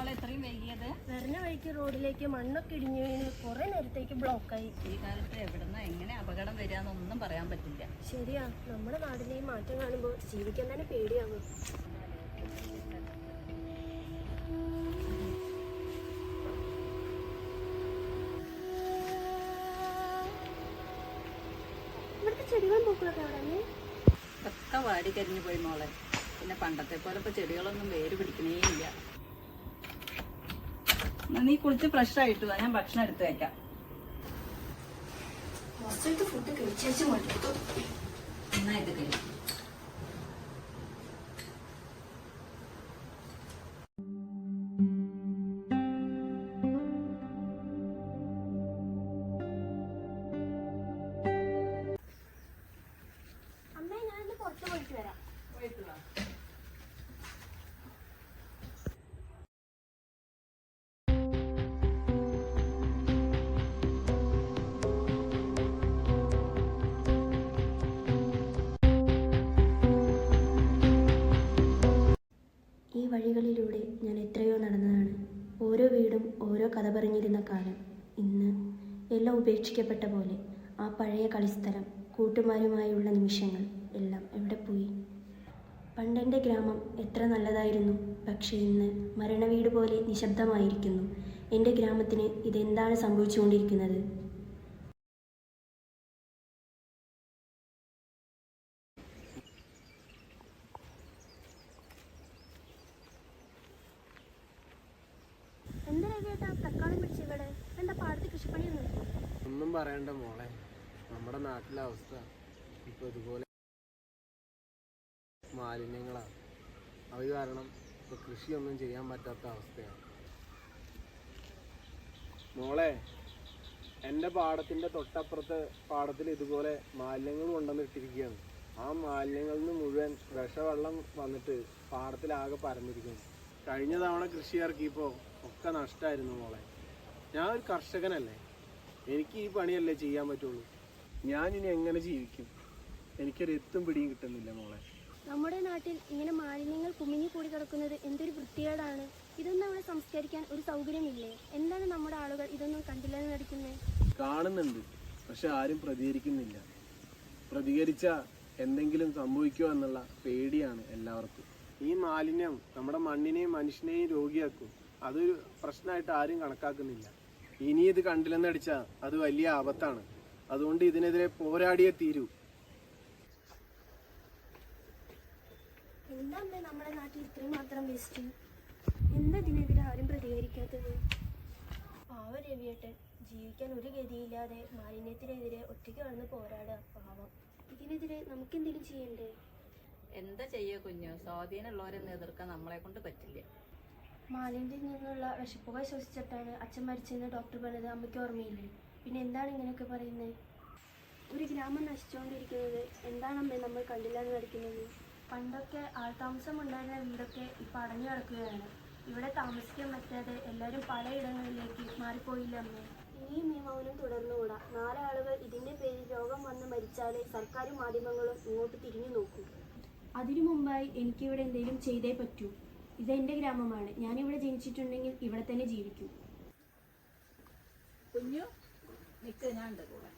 മോളെ ഇത്രയും വൈകിയത്? വരുന്ന വഴിക്ക് റോഡിലേക്ക് മണ്ണൊക്കെ ഇടിഞ്ഞു വീണ് കുറെ നേരത്തേക്ക് ബ്ലോക്കായി ഈ കാലത്ത് എവിടുന്ന എങ്ങനെ അപകടം വരികയെന്നൊന്നും പറയാൻ പറ്റില്ല. ശരിയാ നമ്മുടെ നാടിലെ ഈ മാറ്റം കാണുമ്പോൾ ജീവിക്കാൻ തന്നെ പേടിയാകും ഇവിടുത്തെ ചെടികളും പൂക്കളൊക്കെ ഒക്കെ വാടി കരിഞ്ഞു പോയി മോളെ. പിന്നെ പണ്ടത്തെ പോലെ ഇപ്പൊ ചെടികളൊന്നും വേര് പിടിക്കണേ ഇല്ല നീ കുളിച്ച് ഫ്രഷ് ആയിട്ട് വാ ഞാൻ ഭക്ഷണം എടുത്തു വെക്കാം. ഫുഡ് കഴിച്ചു മടുത്തു നന്നായിട്ട് കഴിയും വഴികളിലൂടെ ഞാൻ എത്രയോ നടന്നതാണ്. ഓരോ വീടും ഓരോ കഥ പറഞ്ഞിരുന്ന കാലം. ഇന്ന് എല്ലാം ഉപേക്ഷിക്കപ്പെട്ട പോലെ ആ പഴയ കളിസ്ഥലം കൂട്ടുമാരുമായുള്ള നിമിഷങ്ങൾ എല്ലാം എവിടെ പോയി? പണ്ടെന്റെ ഗ്രാമം എത്ര നല്ലതായിരുന്നു. പക്ഷേ ഇന്ന് മരണവീട് പോലെ നിശബ്ദമായിരിക്കുന്നു. എന്റെ ഗ്രാമത്തിന് ഇതെന്താണ് സംഭവിച്ചുകൊണ്ടിരിക്കുന്നത്? ഒന്നും പറയണ്ട മോളെ. നമ്മുടെ നാട്ടിലെ അവസ്ഥ ഇപ്പൊ ഇതുപോലെ മാലിന്യങ്ങളാണ് അത് കാരണം ഇപ്പൊ കൃഷിയൊന്നും ചെയ്യാൻ പറ്റാത്ത അവസ്ഥയാണ് മോളെ എന്റെ പാടത്തിന്റെ തൊട്ടപ്പുറത്തെ പാടത്തിൽ ഇതുപോലെ മാലിന്യങ്ങൾ കൊണ്ടുവന്നിട്ടിരിക്കുകയാണ്. ആ മാലിന്യങ്ങളിൽ നിന്ന് മുഴുവൻ വിഷവെള്ളം വന്നിട്ട് പാടത്തിലാകെ പരന്നിരിക്കുന്നു. കഴിഞ്ഞ തവണ കൃഷി ഇറക്കിയപ്പോൾ ഒക്കെ നഷ്ടമായിരുന്നു മോളെ. ഞാൻ ഒരു കർഷകനല്ലേ. എനിക്ക് ഈ പണിയല്ലേ ചെയ്യാൻ പറ്റുള്ളൂ. ഞാൻ ഇനി എങ്ങനെ ജീവിക്കും? എനിക്കൊരു എത്തും പിടിയും കിട്ടുന്നില്ല മോളെ. നമ്മുടെ നാട്ടിൽ ഇങ്ങനെ മാലിന്യങ്ങൾ കുമിഞ്ഞു കൂടി കിടക്കുന്നത് എന്തൊരു വൃത്തികേടാണ്. ഇതൊന്നും അവിടെ സംസ്കരിക്കാൻ ഒരു സൗകര്യമില്ലേ? എന്താണ് നമ്മുടെ ആളുകൾ ഇതൊന്നും കണ്ടില്ലെന്ന് നടിക്കുന്നത് കാണുന്നുണ്ട് പക്ഷെ ആരും പ്രതികരിക്കുന്നില്ല. പ്രതികരിച്ച എന്തെങ്കിലും സംഭവിക്കുമോ എന്നുള്ള പേടിയാണ് എല്ലാവർക്കും. ഈ മാലിന്യം നമ്മുടെ മണ്ണിനെയും മനുഷ്യനെയും രോഗിയാക്കും. അതൊരു പ്രശ്നമായിട്ട് ആരും കണക്കാക്കുന്നില്ല. ഇനി ഇത് കണ്ടില്ലെന്നടിച്ചാൽ അത് വലിയ ആപത്താണ്. അതുകൊണ്ട് ഇതിനെതിരെ പോരാടിയേ തീരൂ. എന്താ നമ്മുടെ നാട്ടിൽ ഇത്രയും മാത്രം വേസ്റ്റ് എന്താ ഇതിനെതിരെ ആരും പ്രതികരിക്കാത്തത്? പാവ രവിയേട്ടൻ ജീവിക്കാൻ ഒരു ഗതിയില്ലാതെ മാലിന്യത്തിനെതിരെ ഒറ്റയ്ക്ക് കടന്ന് പോരാടുക പാവം. ഇതിനെതിരെ നമുക്കെന്തെങ്കിലും ചെയ്യണ്ടേ? എന്താ ചെയ്യ കുഞ്ഞു? സ്വാധീനമുള്ളവരെ എതിർക്കാൻ നമ്മളെ കൊണ്ട് പറ്റില്ല. മാലിന്യത്തിൽ നിന്നുള്ള വിഷപ്പുക ശ്വസിച്ചിട്ടാണ് അച്ഛൻ മരിച്ചെന്ന് ഡോക്ടർ പറഞ്ഞത്. അമ്മയ്ക്ക് ഓർമ്മയില്ലേ? പിന്നെ എന്താണ് ഇങ്ങനെയൊക്കെ പറയുന്നത്? ഒരു ഗ്രാമം നശിച്ചുകൊണ്ടിരിക്കുന്നത്. എന്താണമ്മേ നമ്മൾ കണ്ടില്ലാന്ന് നടിക്കുന്നത്? പണ്ടൊക്കെ ആൾതാമസം ഉണ്ടായിരുന്ന വീടൊക്കെ ഇപ്പം അടഞ്ഞു കിടക്കുകയാണ്. ഇവിടെ താമസിക്കാൻ പറ്റാതെ എല്ലാവരും പലയിടങ്ങളിലേക്ക് മാറിപ്പോയില്ല അമ്മേ? ഇനിയും ഈ മൗനം തുടർന്നുകൂടാ. നാലാളുകൾ ഇതിന്റെ പേരിൽ രോഗം വന്ന് മരിച്ചാലേ സർക്കാരും മാധ്യമങ്ങളും ഇങ്ങോട്ട് തിരിഞ്ഞു നോക്കൂ. അതിനു മുമ്പായി എനിക്കിവിടെ എന്തെങ്കിലും ചെയ്തേ പറ്റൂ. ഇത് ഗ്രാമമാണ്. ഞാൻ ഇവിടെ ജനിച്ചിട്ടുണ്ടെങ്കിൽ ഇവിടെ തന്നെ ജീവിക്കും. കുഞ്ഞു ഉണ്ട് കൂടെ?